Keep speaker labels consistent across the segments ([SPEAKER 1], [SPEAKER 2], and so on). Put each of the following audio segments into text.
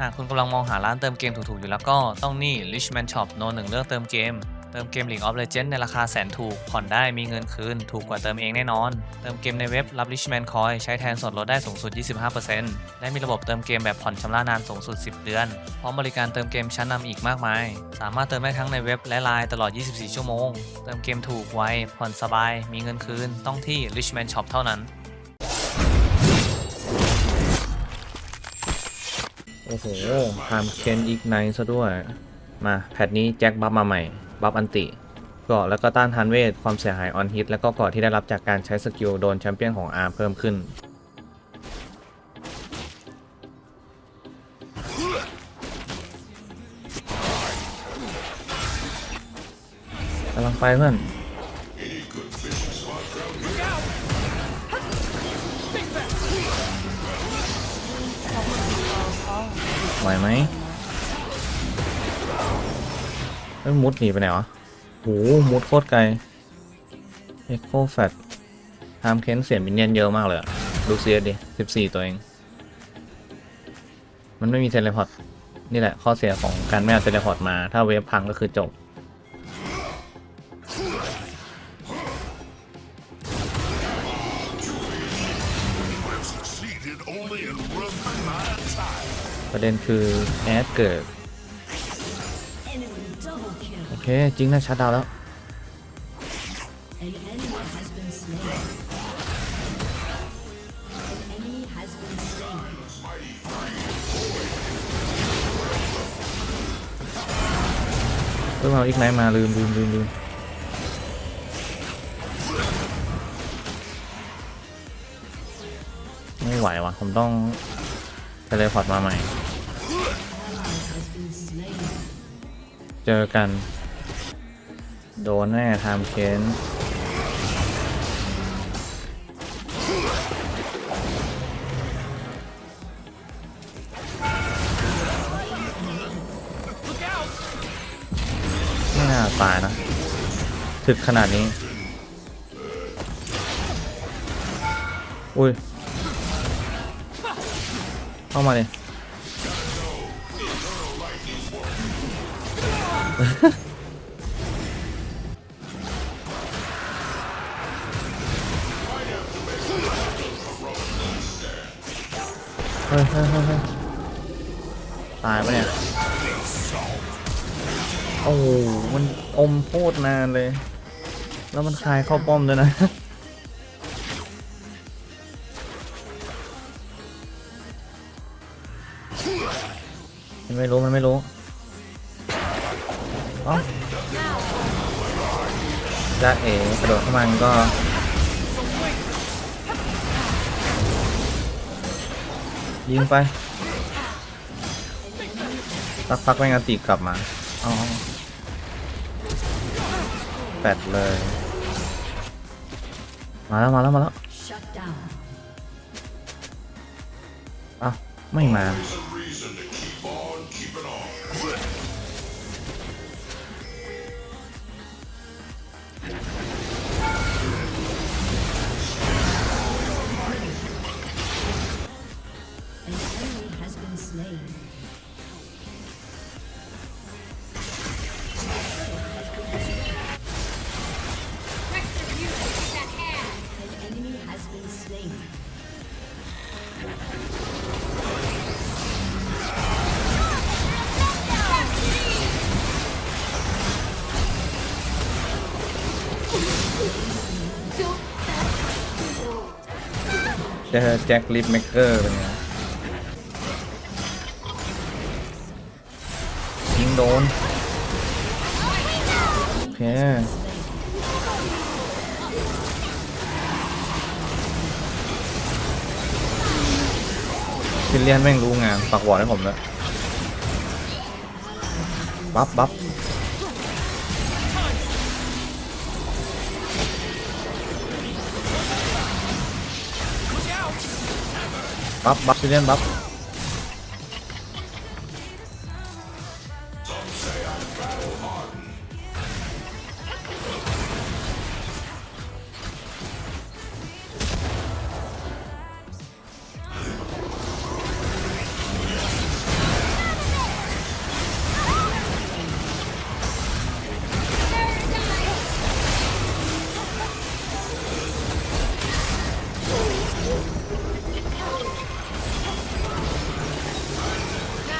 [SPEAKER 1] หากคุณกำลังมองหาร้านเติมเกมถูกๆ อยู่แล้วก็ต้องนี่ Richman Shop โนหนึ่งเลือกเติมเกม เติมเกม League of Legends ในราคาแสนถูก ผ่อนได้มีเงินคืน ถูกกว่าเติมเองแน่นอน เติมเกมในเว็บรับ Richman Coin ใช้แทนส่วนลดได้สูงสุด 25%และมีระบบเติมเกมแบบผ่อนชำระนานสูงสุด 10 เดือน พร้อมบริการเติมเกมชั้นนำอีกมากมาย สามารถเติมได้ทั้งในเว็บและไลน์ตลอด 24 ชั่วโมง เติมเกมถูกไวผ่อนสบาย มีเงินคืน ต้องที่ Richman Shop เท่านั้น โอ้โหทม์เคนอีกไนซะด้วย มาแพทนี้แจ็คบัฟมาใหม่ บัฟอันติเกาะแล้วก็ต้านทานเวท ความเสียหายออนฮิต แล้วก็เกาะที่ได้รับจากการใช้สกิลโดนแชมเปี้ยนของ R เพิ่มขึ้น กำลังไปเพื่อน ไหวไหมไม่มุดหนีไปไหนวะโหมุดโคตรไกลเอ็กโคแฟตทามเค้นเสียมินเนียนเยอะมากเลยอะดูเซียดิสิบสี่ตัวเอง มันไม่มีเทเลพอร์ตนี่แหละข้อเสียของการไม่เอาเทเลพอร์ตมา ถ้าเวฟพังก็คือจบ ประเด็นคือแอดเกิด โอเค จริงนะชัดดาวแล้ว เพิ่งเอาอีกไนมาลืมลืมลืมลืมไม่ไหววะผมต้องเทเลพอร์ตมาใหม่ เจอกัน โดนแน่ทม์เค้นไม่น่าตายนะถึกขนาดนี้ อุ้ย เข้ามาเลย เฮ้ยเฮ้ยเฮ้ยเฮ้ยตายปะเนี่ย โอ้โหมันอมโคตรนานเลย แล้วมันคลายเข้าป้อมด้วยนะ มันไม่รู้ มันไม่รู้ อ้าจ้าเอ๋กระโดดเข้ามามันก็ยิงไปสักพักแม่งอันติกลับมาอ๋อแปดเลย มาแล้วมาแล้วมาแล้ว
[SPEAKER 2] Shut down.
[SPEAKER 1] อ้าวไม่มา เจอแจ็คลิฟเมกเกอร์เป็นไงยิงโดน โอเคฟิลเลียนแม่งรู้งานฝากวอร์ดให้ผมเลยบัฟบัฟ บัฟบัฟฟิลเลียนบัฟ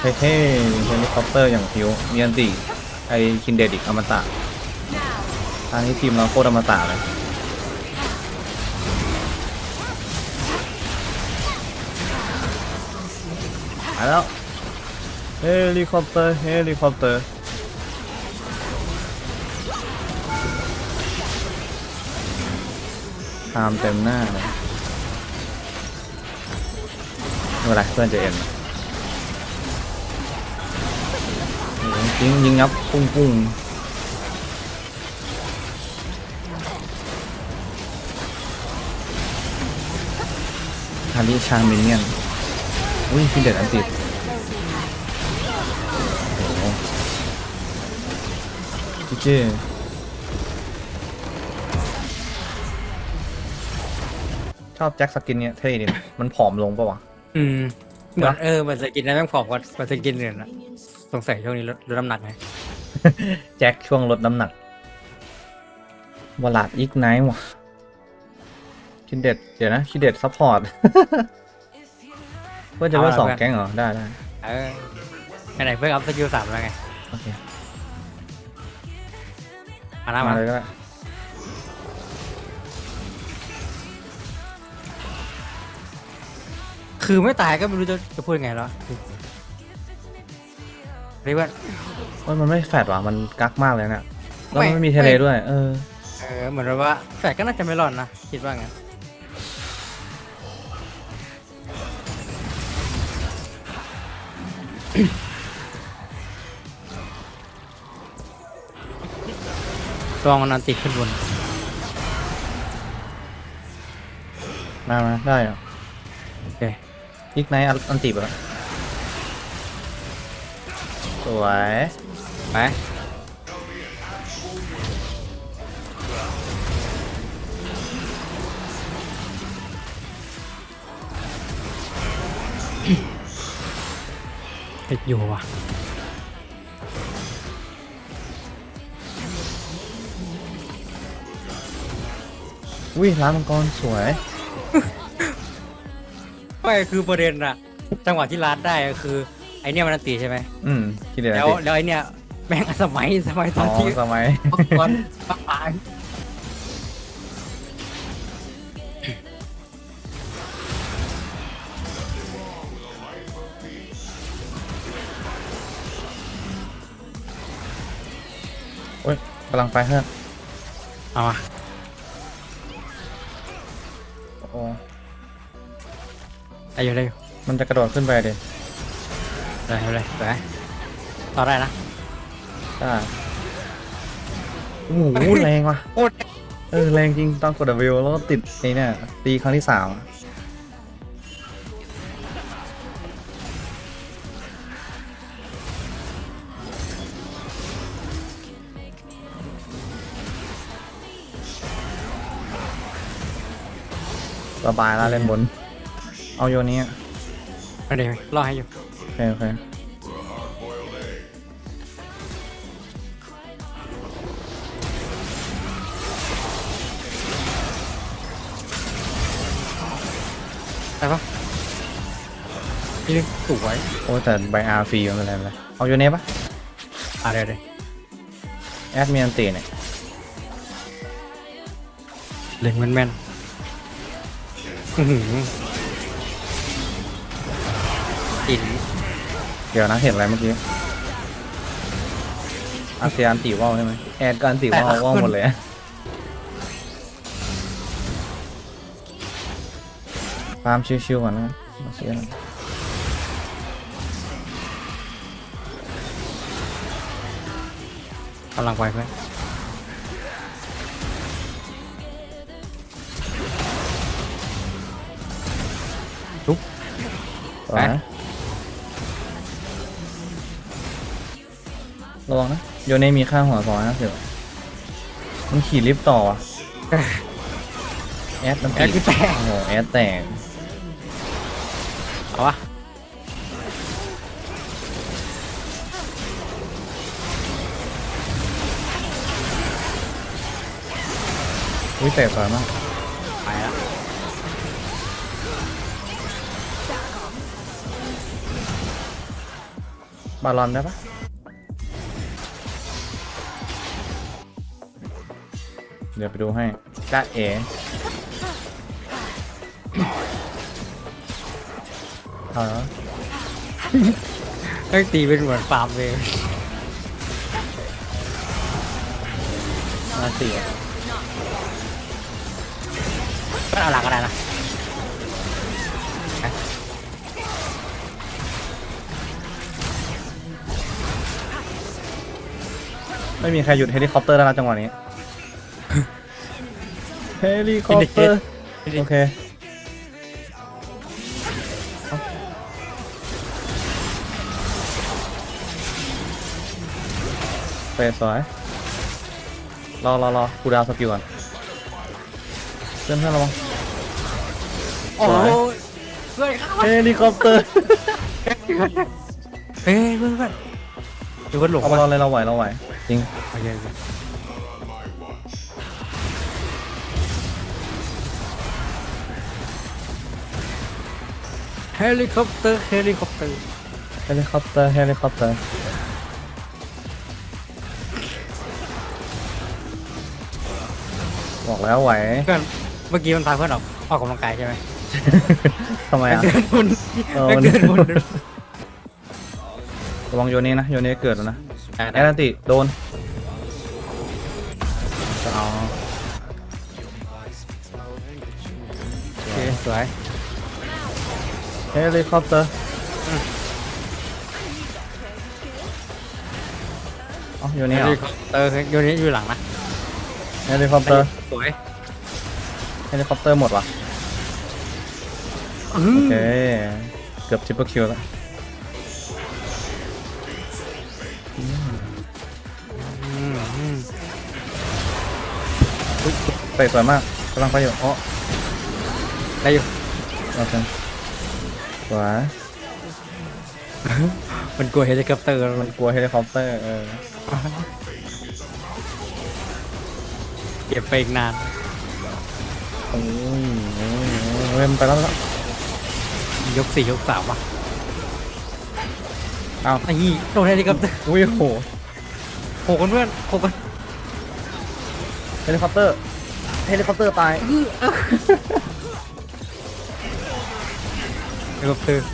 [SPEAKER 1] เท่ๆเฮลิคอปเตอร์อย่างพิวมีอันติไอคินเดดิกอมตะอันนี้ทีมเราโคตรอมตะเลยมาแล้วเฮลิคอปเตอร์เฮลิคอปเตอร์ตามเต็มหน้าเลยไม่เป็นไรเพื่อนจะเอ็น ยิงยิงงับปุ้งปุ้งฮาริชางมินเนี่ยนอุ้ยพี่เด็ดอันติดโอ้โหพี่เจชอบแจ็คสกินเนี่ยเท่ดีนะมันผอมลงปะวะ
[SPEAKER 3] อืม เหมือน
[SPEAKER 1] นะ
[SPEAKER 3] เออเหมือนสกินนั้นแม่งผอมกว่าเหมือนสกินอื่นอะ สงสัยช่วงนี้ลดลดน้ำหนักไง
[SPEAKER 1] แจ็คช่วงลดน้ำหนักวลาดอีกไนท์ว่ะคิดเด็ดเดี๋ยวนะคิดเด็ดซัพพอร์ตเพื่อจะเลือกสองแก๊งเหรอ ได้ได้
[SPEAKER 3] เออไหนๆเพิ่งอัพสกิลสามแล้วไง
[SPEAKER 1] โอเค
[SPEAKER 3] มาหน้า
[SPEAKER 1] มา
[SPEAKER 3] มา
[SPEAKER 1] เลยก็ได้
[SPEAKER 3] คือไม่ตายก็ไม่รู้จะจะพูดยังไงแล้ว เรียกว่า
[SPEAKER 1] โอ้ยมันไม่แฟดว่ะมันกักมากเลยเนี่ยแล้ว
[SPEAKER 3] ไม่
[SPEAKER 1] มันไม่มีเทเล
[SPEAKER 3] ไม่
[SPEAKER 1] ด้วย เออ
[SPEAKER 3] เออเหมือนแบบว่าแฟดก็น่าจะไม่รอดนะ คิดว่างั้นลองมันอันติดขึ้นบน
[SPEAKER 1] มามาได้เหรอ
[SPEAKER 3] โอเค
[SPEAKER 1] อีกไนท์อันติไปแล้วส วย
[SPEAKER 3] ไปติดอยู่ว่ะ
[SPEAKER 1] อุ้ยร้านมังกรสวย
[SPEAKER 3] ไม่คือประเด็นอะจังหวะที่รัดได้อะคือ ไอเนี้ยมันอันตีใช่ไหม
[SPEAKER 1] อืมคิดเด็ดอัน
[SPEAKER 3] แล้ว
[SPEAKER 1] ติ
[SPEAKER 3] แล้วไอเนี้ยแม่งสมัยสมัยต
[SPEAKER 1] อ๋
[SPEAKER 3] อ
[SPEAKER 1] อน
[SPEAKER 3] ที่
[SPEAKER 1] สมัย
[SPEAKER 3] มังกรปักปาง
[SPEAKER 1] โอ้ยกำลังไปเพื่อน
[SPEAKER 3] เอามา
[SPEAKER 1] โอ้โห
[SPEAKER 3] ได้อยู่ได้อยู่
[SPEAKER 1] มันจะกระโดดขึ้นไป เดี๋ย
[SPEAKER 3] ได้อยู่ได้ไปต่อได้นะ
[SPEAKER 1] ได้โอ้โหแรงว่ะ
[SPEAKER 3] โอ้ย
[SPEAKER 1] เออแรงจริงตอนกด W แล้วก็ติดไอ้เนี่ยตีครั้งที่สามอะสบายแล้วเล่นบน เอาโยนี้อะ
[SPEAKER 3] ไม่ได้รอให้อยู่
[SPEAKER 1] โอเคโอเค
[SPEAKER 3] ได้ปะนี่นึงสวย
[SPEAKER 1] โอ้ยแต่ใบอาร์ฟรีมันเป็นไรไม่เป็นไรเอาโยเนี้ปะ
[SPEAKER 3] อะเดี๋ยวเดี๋ยว
[SPEAKER 1] แอดมีอันตีเนี่ย
[SPEAKER 3] เล็งแม่นแม่นๆอื้อหืออิน
[SPEAKER 1] เดี๋ยวนะเห็นอะไรเมื่อกี้อาเซียนตีว่าวใช่ไหมแอดก็อันตีว่าวว่าวหมดเลยอะฟาร์มชิวๆก่อนนะอาเซียน
[SPEAKER 3] กำลังไปเพื่อน
[SPEAKER 1] ต่อน ระวังนะโยเน่มีค่าหัวสองนะเดี๋ยวมันขี่ลิฟต์ต่ออะแอดมัน
[SPEAKER 3] แอดคือแตก
[SPEAKER 1] โอ้โหแอดแตก
[SPEAKER 3] เอาวะ
[SPEAKER 1] อุ้ยแตกสวยมาก
[SPEAKER 3] ไปแล้ว
[SPEAKER 1] บาลอนได้ปะ เดี๋ยวไปดูให้จ้าเอ๋เอาเหรอ
[SPEAKER 3] ต้องตีเป็นเหมือนฟาร์มเลย
[SPEAKER 1] มาสี่อะ
[SPEAKER 3] ก็เอาหลักก็ได้นะ
[SPEAKER 1] ไม่มีใครหยุดเฮลิคอปเตอร์ได้แล้วจังหวะนี้ เฮลิคอปเตอร์ โอเคเอาเฟสสวยรอรอรอกูดาวสกิลก่อนเพื่อนเพื่อนระวัง
[SPEAKER 3] โอ้โหเพื่อนครับ
[SPEAKER 1] เฮลิคอปเตอร์
[SPEAKER 3] เฮ้ยเพื่อนเพื่อนดูคนหลง
[SPEAKER 1] เอามารอเลยเราไหวเราไหวจริง
[SPEAKER 3] โอเค ฮลิคอปเตอร์เฮลิคอปเตอร์
[SPEAKER 1] เฮลิคอปเตอร์เฮลิคอปเตอร์บอกแล้วไหว
[SPEAKER 3] เพื่อนเมื่อกี้มันพาเพื่อนออกออกกำลังกายใช่ไหม
[SPEAKER 1] ทำไมอะ
[SPEAKER 3] เดินบุญ
[SPEAKER 1] เออ
[SPEAKER 3] เดินบุญ
[SPEAKER 1] ระวังโยนี้นะ โยนี้เกิดแล้วนะแอตแลนติโดนเอา
[SPEAKER 3] โอเคสวย
[SPEAKER 1] เฮลิคอปเตอร์อ๋อโย
[SPEAKER 3] เฮ
[SPEAKER 1] นี้เหร
[SPEAKER 3] ลิ
[SPEAKER 1] อ
[SPEAKER 3] คอปเตอร์โยนนี้อยู่หลังนะ
[SPEAKER 1] เฮลิคอปเตอร์
[SPEAKER 3] สวย
[SPEAKER 1] เฮลิคอปเตอร์หมดว่ะ
[SPEAKER 3] อื้
[SPEAKER 1] โอ
[SPEAKER 3] อ
[SPEAKER 1] เค เกือบชิปเปอร์คิวแล้ว
[SPEAKER 3] อืมอืม
[SPEAKER 1] เตะสวยมากกำลังไปอยู่อ๋อ
[SPEAKER 3] ได้อยู่
[SPEAKER 1] โอเคส วย
[SPEAKER 3] มันกลัวเฮลิคอปเตอร์
[SPEAKER 1] มันกลัวเฮลิคอปเตอร์เออ
[SPEAKER 3] เก็บไปอีกนาน
[SPEAKER 1] โอ้ยโอ้ยโอ้ยเริ่มไปแล้วแล้ว
[SPEAKER 3] ยกสี่ยกสามว่ะ
[SPEAKER 1] อ้าว
[SPEAKER 3] ไอ้ยี่โดนเฮลิคอปเตอร์
[SPEAKER 1] อุ้ยโห
[SPEAKER 3] โขกกันเพื่อนโขกกัน
[SPEAKER 1] เฮลิคอปเตอร์เฮลิคอปเตอร์ตาย
[SPEAKER 3] เฮลิคอปเตอร์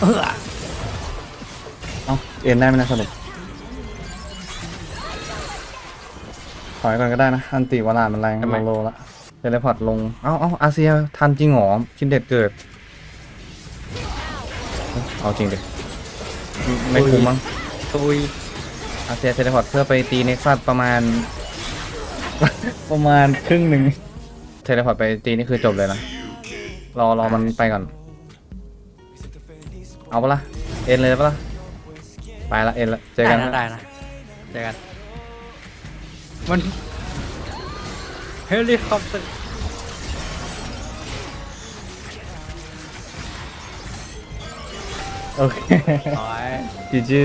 [SPEAKER 3] เออ
[SPEAKER 1] เอ้าเอ็นได้ไหมนะสรุปถอยก่อนก็ได้นะ อันติวาลาดมันแรงโลโลละเทเลพอร์ตลง เอ้าเอ้าอาเซียทันจริงเหรอคินเด็ดเกิด เอาจริงดิไม่คุ้มมั้ง
[SPEAKER 3] ตุย
[SPEAKER 1] อาเซียเทเลพอร์ตเพื่อไปตีเน็กซัสประมาณ ประมาณครึ่งหนึ่งเทเลพอร์ตไปตีนี่คือจบเลยนะ รอรอมันไปก่อน เอาปะล่ะเอ็นเลยปะล่ะไปละเอ็นละเจอ
[SPEAKER 3] ได้
[SPEAKER 1] กัน
[SPEAKER 3] นะ
[SPEAKER 1] นะ
[SPEAKER 3] ได้นะ เจอกัน มัน เฮลิคอปเตอร์
[SPEAKER 1] โอเค
[SPEAKER 3] โอ้ย
[SPEAKER 1] จีจี